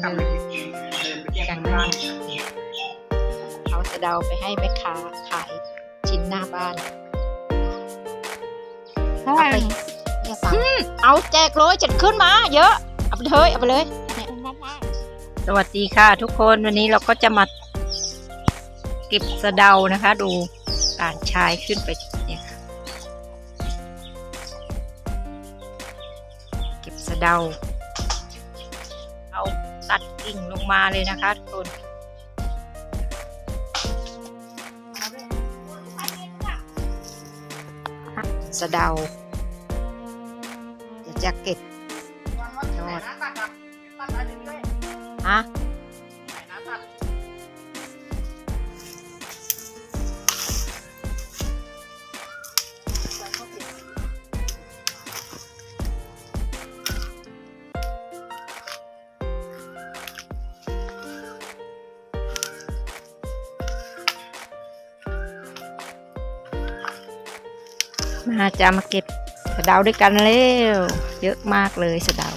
เดินกันบ้านเอาสะเดาไปให้แม่ค้าขายชิ้นหน้าบ้านเอาไปเนี่ยตังค์เอาแจกเลยจัดขึ้นมา เยอะ เอาไปเลยเอาไปเลยเนี่ยสวัสดีค่ะ ทุกคนวันนี้เราก็จะมาเก็บสะเดานะคะ ดูอ่านชายขึ้นไปเนี่ยค่ะเก็บสะเดาเอา ตัดกิ่งลงมาเลยนะคะทุกคนสะเดาเดี๋ยวจะเก็บยอดฮะ มาจะมาเก็บสะเดาด้วยกันเร็วเยอะมากเลยสะเดา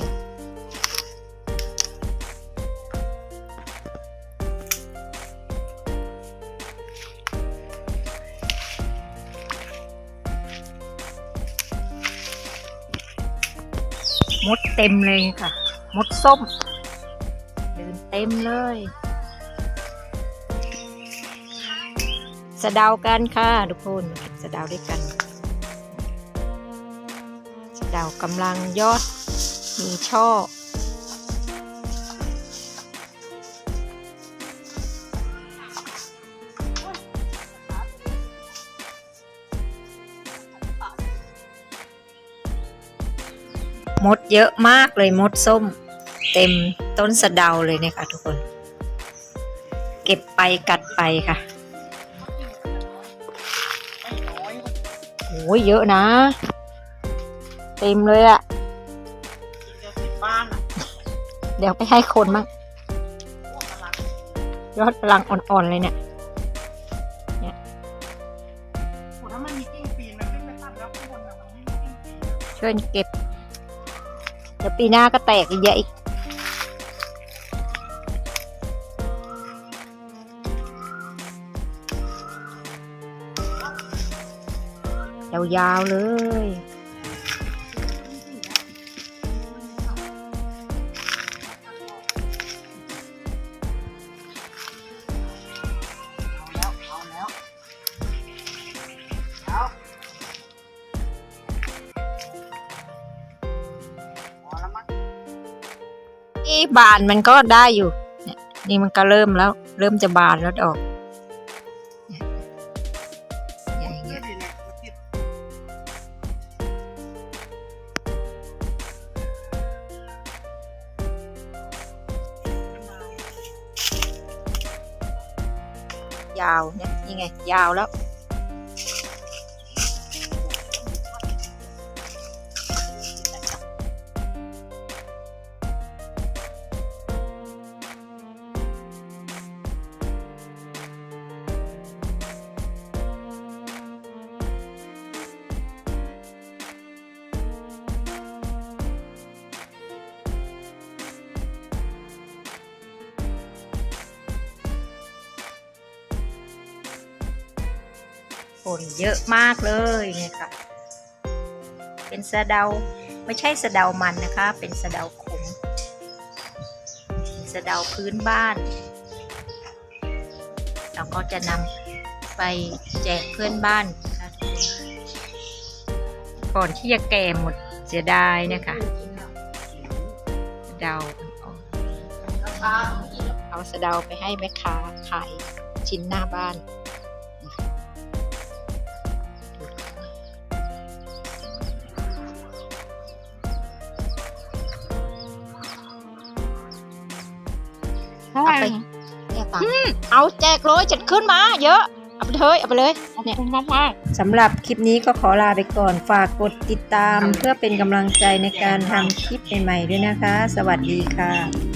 มดเต็มเลยค่ะ มดส้มเดินเต็มเลย สะเดากันค่ะทุกคนสะเดาด้วยกัน ดาวกำลังยอด มีช่อ มดเยอะมากเลยมดส้ม เต็มต้นสะเดาเลยเนี่ยค่ะทุกคน เก็บไปกัดไปค่ะโอ้ยเยอะนะ เต็มเลยอะเดี๋ยวไปให้คนมั่งยอดกำลังอ่อนๆเลยเนี่ยถ้ามันมีกิ้งปีนมันขึ้นไปตัดแล้วข้างบนอะมันไม่มีกิ้งปีนอะช่วยเก็บ เดี๋ยวปีหน้าก็แตกอีกเยอะอีก ยาวๆเลย นี่บานมันก็ได้อยู่เนี่ยนี่มันก็เริ่มแล้ว เริ่มจะบานแล้วดอกยอย่างเงี้ยดีเลยมันติดยาวเนี่ยนี่ไง ยาวแล้ว นเยอะมากเลยเนี่ยค่ะ เป็นสะเดาไม่ใช่สะเดามันนะคะ เป็นสะเดาขมเสะเดาพื้นบ้าน เราก็จะนำไปแจกเพื่อนบ้านนะคะก่อนที่จะแก่หมดเสียดายนะคะสะเดาเอาสะเดาไปให้แม่ค้าขายชิ้นหน้าบ้าน เอาไปเนี่ยตังค์เอาแจกเลยจัดขึ้นมา เยอะ เอาไปเลยเอาไปเลยเนี่ยสำหรับคลิปนี้ก็ขอลาไปก่อนฝากกดติดตามเพื่อเป็นกำลังใจในการทำคลิปใหม่ๆด้วยนะคะ สวัสดีค่ะ